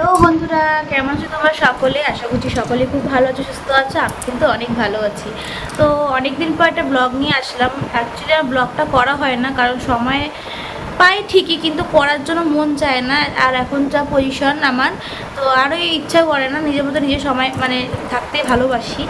Hello বন্ধুরা, কেমন আছো তোমরা সকলে? আশা করছি সকলে খুব ভালো আছো, সুস্থ আছো, আমি কিন্তু অনেক ভালো আছি। তো অনেক দিন পর একটা ব্লগ নিয়ে আসলাম। অ্যাকচুয়ালি আর ব্লগটা করা হয় না, কারণ সময় পাই ঠিকই, কিন্তু করার জন্য মন চায় না, আর এখন যা পজিশন আমার, তো আরও ইচ্ছা করে না, নিজের মতো নিজের সময় মানে থাকতে ভালোবাসি।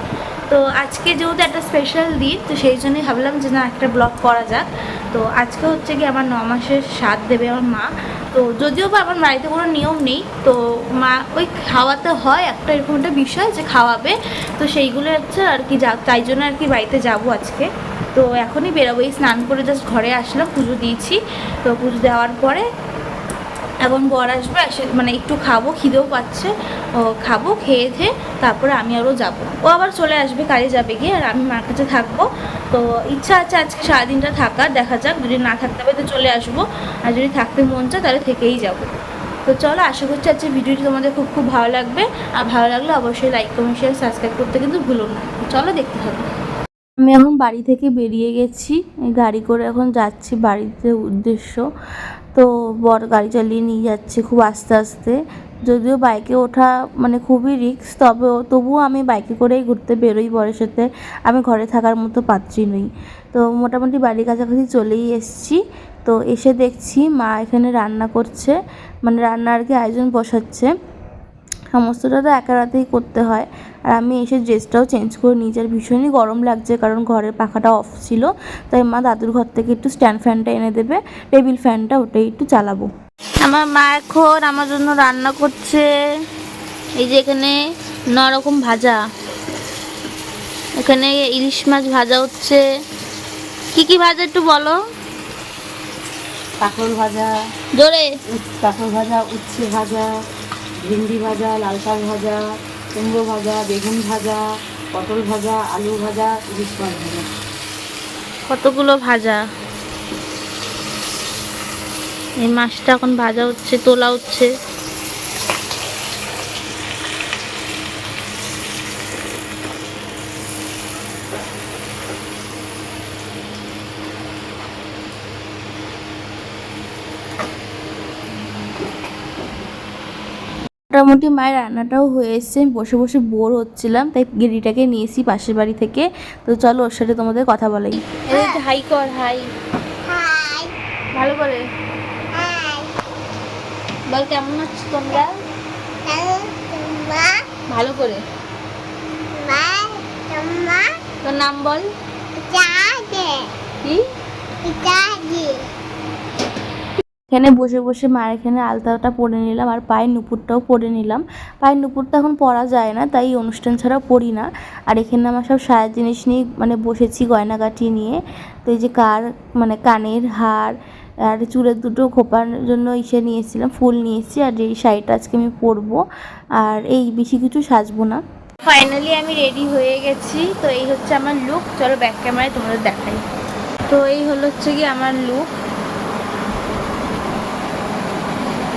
তো আজকে যেহেতু একটা স্পেশাল দিন, তো সেই জন্যই ভাবলাম যে না, একটা ব্লগ করা যাক। তো আজকে হচ্ছে কি, আমার ন মাসের স্বাদ দেবে আমার মা। তো যদিও বা আমার বাড়িতে কোনো নিয়ম নেই, তো মা ওই খাওয়াতে হয় একটা এরকম একটা বিষয় যে খাওয়াবে, তো সেইগুলো হচ্ছে আর কি যা, তাই জন্য আর কি বাড়িতে যাব আজকে। তো এখনই বেরোবো, এই স্নান করে জাস্ট ঘরে আসলাম, পুজো দিয়েছি, তো পুজো দেওয়ার পরে এখন বর আসবে এসে মানে একটু খাব, খিদেও পাচ্ছে। ও খাব, খেয়ে খেয়ে তারপরে আমি আরও যাব। ও আবার চলে আসবে, কাজে যাবে গিয়ে, আর আমি মার কাছে থাকব। তো ইচ্ছা আছে আজকে সারাদিনটা থাকার, দেখা যাক, যদি না থাকতে পারে তো চলে আসব। আর যদি থাকতে মন চায়, তাহলে থেকেই যাব। তো চলো, আশা করছি আজকে ভিডিওটি তোমাদের খুব খুব ভালো লাগবে। আর ভালো লাগলে অবশ্যই লাইক কমেন্ট শেয়ার সাবস্ক্রাইব করতে কিন্তু ভুলো না। চলো, দেখতে থাকো। আমি এখন বাড়ি থেকে বেরিয়ে গেছি। গাড়ি করে এখন যাচ্ছি বাড়িতে উদ্দেশ্য। তো বর গাড়ি চালিয়ে নিয়ে যাচ্ছে খুব আস্তে আস্তে। যদিও বাইকে ওঠা মানে খুবই রিক্স তবে তবুও আমি বাইকে করেই ঘুরতে বেরোই বরের সাথে। আমি ঘরে থাকার মতো পাত্রী নই। তো মোটামুটি বাড়ির কাছাকাছি চলেই এসেছি। তো এসে দেখছি মা এখানে রান্না করছে। মানে রান্না আর কি আয়োজন বসাচ্ছে। সমস্তটা তো একা রাতেই করতে হয়। আর আমি এসে ড্রেসটাও চেঞ্জ করে নিয়েছি আর ভীষণই গরম লাগছে কারণ ঘরের পাখাটা অফ ছিল। তাই মা দাদুর ঘর থেকে একটু স্ট্যান্ড ফ্যানটা এনে দেবে টেবিল ফ্যানটা ওটাই একটু চালাবো। আমার মা এখন আমার জন্য রান্না করছে। এই যে এখানে ন রকম ভাজা। এখানে ইলিশ মাছ ভাজা হচ্ছে। কি কি ভাজা একটু বলো? কাঁকড় ভাজা জোরে। কাঁকড় ভাজা উচ্ছে ভাজা ভিন্ডি ভাজা, লাল শাক ভাজা, কুমড়ো ভাজা, বেগুন ভাজা, পটল ভাজা, আলু ভাজা, ইলিশ মাছ ভাজা। কতগুলো ভাজা? এই মাছটা এখন ভাজা হচ্ছে, তোলা হচ্ছে। মোটামুটি মায়ের রান্নাটাও হয়ে এসছে আমি বসে বসে বোর হচ্ছিলাম তাই গেরিটাকে নিয়েছি পাশের বাড়ি থেকে। তো চলো ওর সাথে তোমাদের কথা বলাই। হাই কর হাই। হাই। ভালো করে। বল কেমন আছো তোমরা? ভালো করে। তোর নাম বল। কি যাবে এখানে বসে বসে মায়ের এখানে আলতাটা পরে নিলাম আর পায়ের নুপুরটাও পরে নিলাম। পায়ের নুপুরটা এখন পরা যায় না, তাই অনুষ্ঠান ছাড়াও পরি না। আর এখানে আমার সব সায়ের জিনিস নিয়ে মানে বসেছি গয়নাগাটি নিয়ে। তো এই যে কার মানে কানের হার আর চুলের দুটো খোপার জন্য ইসে নিয়েছিলাম, ফুল নিয়েছি আর এই শাড়িটা আজকে আমি পরবো। আর এই বেশি কিছু সাজবো না। ফাইনালি আমি রেডি হয়ে গেছি, তো এই হচ্ছে আমার লুক চলো ব্যাক ক্যামেরায় তোমাদের দেখাই। তো এই হলো হচ্ছে কি আমার লুক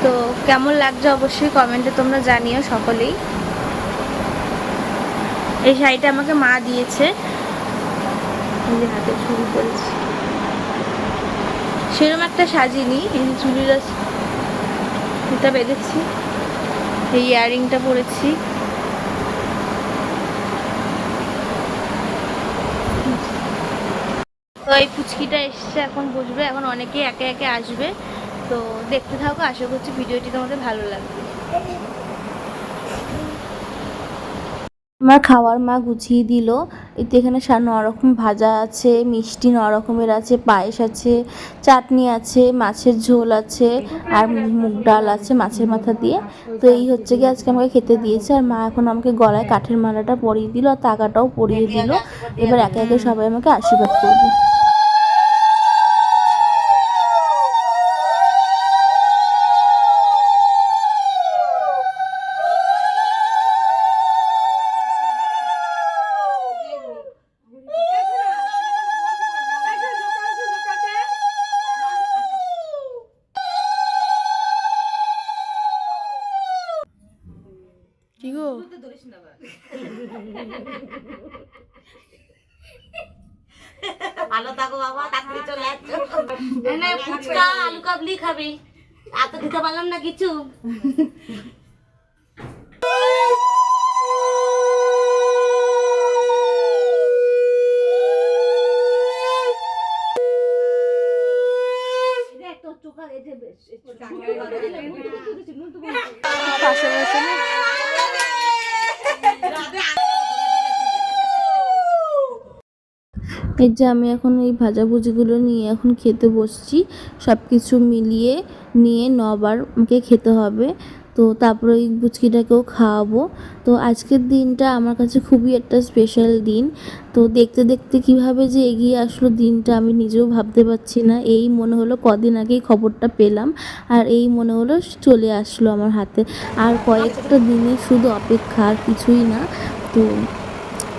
তো কেমন লাগছে অবশ্যই কমেন্টে তোমরা জানিও সকলেই। এই শাড়িটা আমাকে মা দিয়েছে। হাতে চুড়ি করেছি সেরকম একটা সাজিনি, এই চুড়িটা এটা বেঁধেছি। এই ইয়াররিংটা পরেছি। তো এই পুচকিটা এসছে, এখন বসবে। এখন অনেকে একে একে আসবে। তো দেখতে থাকো, আশা করছি ভিডিওটি তোমাদের ভালো লাগবে। আমার খাওয়ার মা গুছিয়ে দিল। এতে এখানে সা ন রকম ভাজা আছে, মিষ্টি ন রকমের আছে, পায়েস আছে, চাটনি আছে, মাছের ঝোল আছে, আর মুগ ডাল আছে মাছের মাথা দিয়ে। তো এই হচ্ছে কি আজকে আমাকে খেতে দিয়েছে, আর মা এখন আমাকে গলায় কাঠের মালাটা পরিয়ে দিল আর তাকাটাও পরিয়ে দিল। এবার একে একে সবাই আমাকে আশীর্বাদ করবে। ভালো থাকো বাবা তাড়াতাড়ি চলে আসছো ফুচকা আলু কাবলি খাবি। এত দিতে পারলাম না কিছু। পাশে বসে এই যে আমি এখন এই ভাজাভুজিগুলো নিয়ে এখন খেতে বসছি। সব কিছু মিলিয়ে নিয়ে নবার আমাকে খেতে হবে। তো তারপরে ওই বুচকিটাকেও খাওয়াবো। তো আজকের দিনটা আমার কাছে খুবই একটা স্পেশাল দিন। তো দেখতে দেখতে কীভাবে যে এগিয়ে আসলো দিনটা আমি নিজেও ভাবতে পারছি না। এই মনে হলো কদিন আগেই খবরটা পেলাম। আর এই মনে হলো চলে আসলো আমার হাতে। আর কয়েকটা দিনে শুধু অপেক্ষা, আর কিছুই না। তো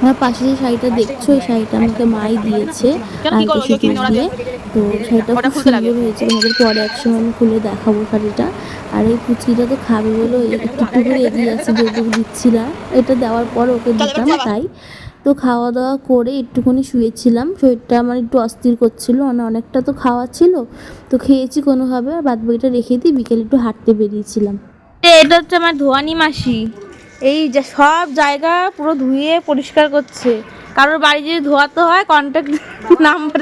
আমার পাশে যে শাড়িটা দেখছ এই শাড়িটা আমাকে মাই দিয়েছে। আর কিছু দিয়ে। তো শাড়িটা খুব সুন্দর হয়েছে তোমাদের পরে একসময় আমি খুলে দেখাবো শাড়িটা। আর এই পুচকিটা তো খাবে বলে ওই একটু একটু করে এগিয়ে আসছে যেটুকু দিচ্ছিলাম এটা দেওয়ার পর ওকে দিতাম তাই। তো খাওয়া দাওয়া করে একটুখানি শুয়েছিলাম। শরীরটা আমার একটু অস্থির করছিল মানে অনেকটা তো খাওয়া ছিল। তো খেয়েছি কোনোভাবে আর বাদ বাকিটা রেখে দিয়ে বিকেলে একটু হাঁটতে বেরিয়েছিলাম। এটা হচ্ছে আমার ধোয়ানি মাসি। এই যে সব জায়গা পুরো ধুয়ে পরিষ্কার করছে। কারোর বাড়ি যদি ধোয়াতে হয় কন্ট্যাক্ট নাম্বার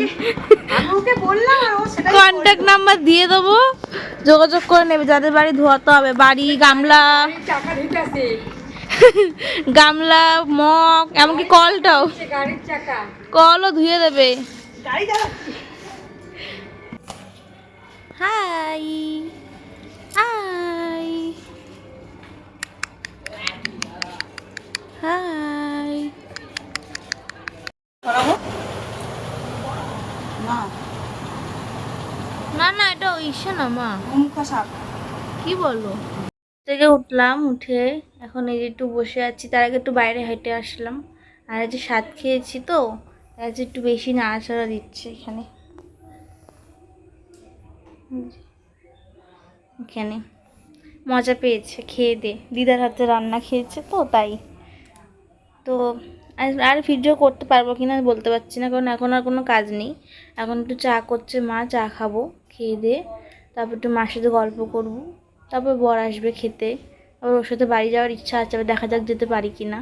ওকে বললাম ও সেটাই কন্ট্যাক্ট নাম্বার দিয়ে দেবো। যোগাযোগ করে নেবে যাদের বাড়ি ধোয়াতে হবে। বাড়ি গামলা গামলা মগ এমনকি কলটাও। গাড়ির চাকা। কলও ধুয়ে দেবে। হাই হাই না না না এটা ইসে না মা? কি বলো? থেকে উঠলাম উঠে এখন এই যে একটু বসে আছি তার আগে একটু বাইরে হেঁটে আসলাম। আর যে স্বাদ খেয়েছি তো যে একটু বেশি নাড়াচাড়া দিচ্ছে এখানে। এখানে মজা পেয়েছে খেয়ে দে। দিদার হাতে রান্না খেয়েছে তো তাই। তো আর- আর ভিডিও করতে পারব কি না বলতে পারছি না কারণ এখন আর কোনো কাজ নেই। এখন একটু চা করছে মা চা খাব। খেয়ে দিয়ে তারপর একটু মার সাথে গল্প করব, তারপর বর আসবে খেতে, আবার ওর সাথে বাড়ি যাওয়ার ইচ্ছা আছে, আবার দেখা যাক যেতে পারি কি না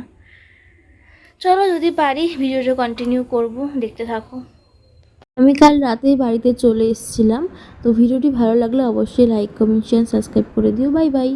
চলো যদি পারি, ভিডিওটা কন্টিনিউ করব, দেখতে থাকো। আমি কাল রাতে বাড়িতে চলে এসেছিলাম, তো ভিডিওটি ভালো লাগলে অবশ্যই লাইক কমেন্ট শেয়ার সাবস্ক্রাইব করে দিও। Bye bye